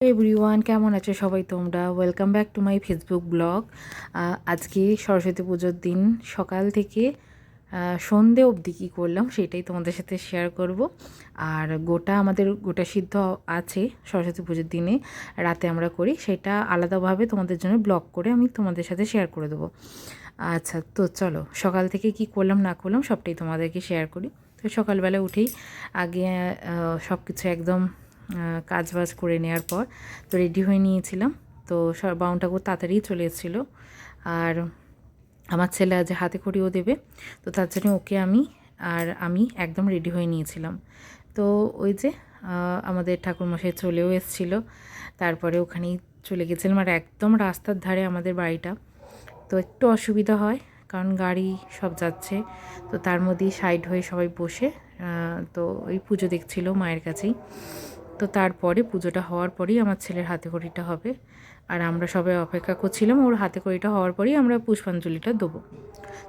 Everyone কেমন আছো সবাই তোমরা? Welcome back to my Facebook blog আজকে সরস্বতী পুজোর দিন সকাল থেকে সন্ধে অবধি কী করলাম সেটাই তোমাদের সাথে শেয়ার করব। আর গোটা আমাদের, গোটা সিদ্ধ আছে সরস্বতী পুজোর দিনে, রাতে আমরা করি, সেটা আলাদাভাবে তোমাদের জন্য ব্লগ করে আমি তোমাদের সাথে শেয়ার করে দেবো। আচ্ছা তো চলো, সকাল থেকে কি করলাম না করলাম সবটাই তোমাদেরকে শেয়ার করি। তো সকালবেলা উঠেই আগে সব কিছু একদম কাজ বাজ করে নেওয়ার পর তো রেডি হয়ে নিয়েছিলাম। তো সব বাউন ঠাকুর তাড়াতাড়ি চলে এসেছিল। আর আমার ছেলে আজ হাতে খড়িও দেবে, তো তার জন্য ওকে আমি আর আমি একদম রেডি হয়ে নিয়েছিলাম। তো ওই যে আমাদের ঠাকুরমশাই চলেও এসেছিল। তারপরে ওখানেই চলে গেছিলাম আর একদম রাস্তার ধারে আমাদের বাড়িটা। তো একটু অসুবিধা হয়, কারণ গাড়ি সব যাচ্ছে। তো তার মধ্যেই সাইড হয়ে সবাই বসে তো ওই পুজো দেখছিল মায়ের কাছেই। তো তারপরে পুজোটা হওয়ার পরেই আমার ছেলের হাতে খড়িটা হবে। আর আমরা সবাই অপেক্ষা করছিলাম ওর হাতে খড়িটা হওয়ার পরেই আমরা পুষ্পাঞ্জলিটা দেবো।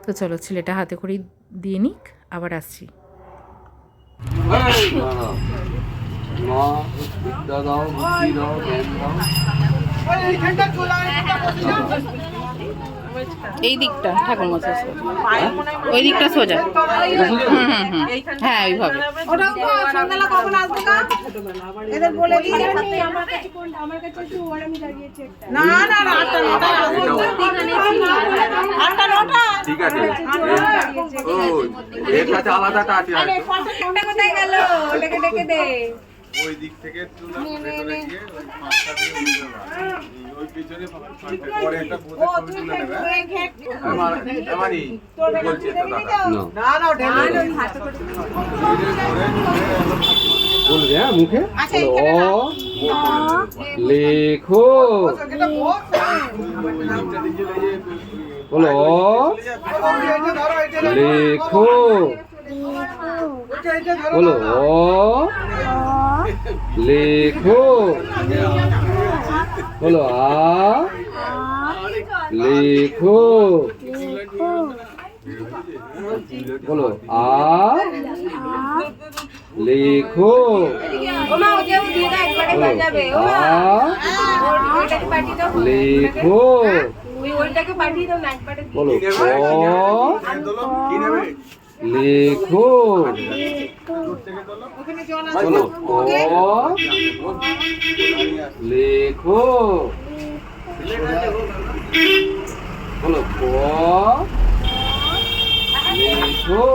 তো চলো ছেলেটা হাতে খড়ি দিয়ে নিক আবার আসছি। মা বিদ্যা দাও বুদ্ধি দাও জ্ঞান দাও। এই দিকটা ঠাকুর মশাই ওই দিকটা সোজা। হুম হুম হুম। হ্যাঁ ওইভাবে। ঠিক আছে। ও এর কাছে আলাদাটা আছে হয়তো। ওই দিক থেকে তুলা ভেতরে গিয়ে ওই পাঁচটা দিয়ে উঠে ওই পিছনে পরে একটা বোধে ছবি তুলে নেবে আমার আমারই বলছে তো দাদা। বলবে হ্যাঁ মুখে? বলো, লেখো। বলো অ লেখো। বলো অ লেখো। বলো আ। লেখো। বলো আ। লেখো। লেখো। বলো লেখো। বলো লেখো। বলো লেখো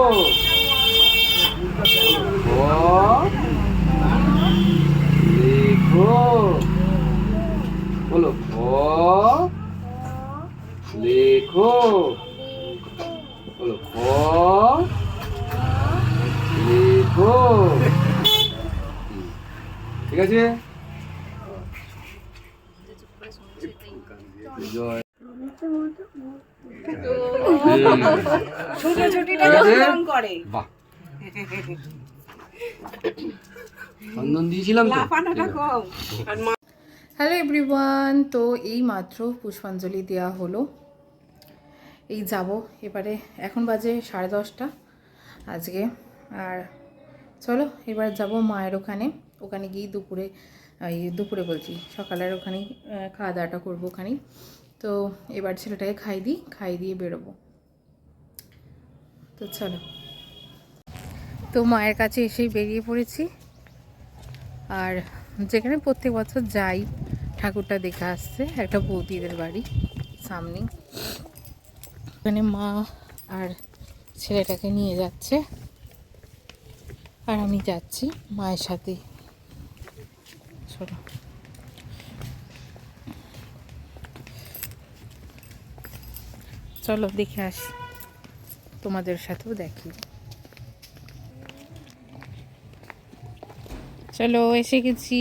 ক লেখো বলো ক লেখো বলো ক। ঠিক আছে? জয়। হ্যালো এভরিওয়ান তো এই মাত্র পুষ্পাঞ্জলি দেওয়া হলো। এই যাব। এবারে এখন বাজে সাড়ে দশটা আজকে। আর চলো এবার যাব মায়ের ওখানে। ওখানে গিয়ে দুপুরে এই দুপুরে বলছি সকালের ওখানেই আহ, খাওয়া দাওয়াটা করব ওখানে। তো এবার ছেলেটাকে খাই দিই খাই দিয়ে বেরোবো। তো চলো। তো মায়ের কাছে এসেই বেরিয়ে পড়েছি। আর যেখানে প্রত্যেক বছর যাই ঠাকুরটা দেখে আসছে একটা বৌদিদের বাড়ি সামনে ওখানে মা আর ছেলেটাকে নিয়ে যাচ্ছে। আর আমি যাচ্ছি মায়ের সাথে। চলো। চলো দেখে আসি, তোমাদের সাথেও দেখি। চলো, এসে গেছি।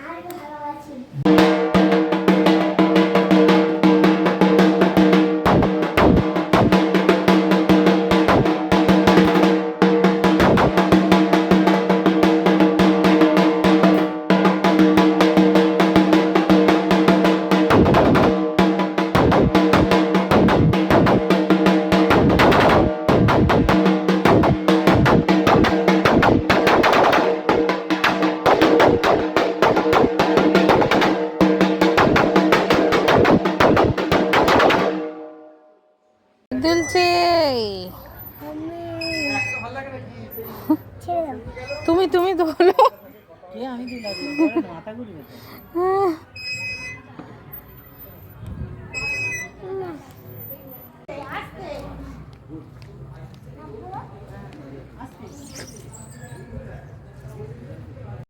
আমি তুমি তুমি ধরো। তো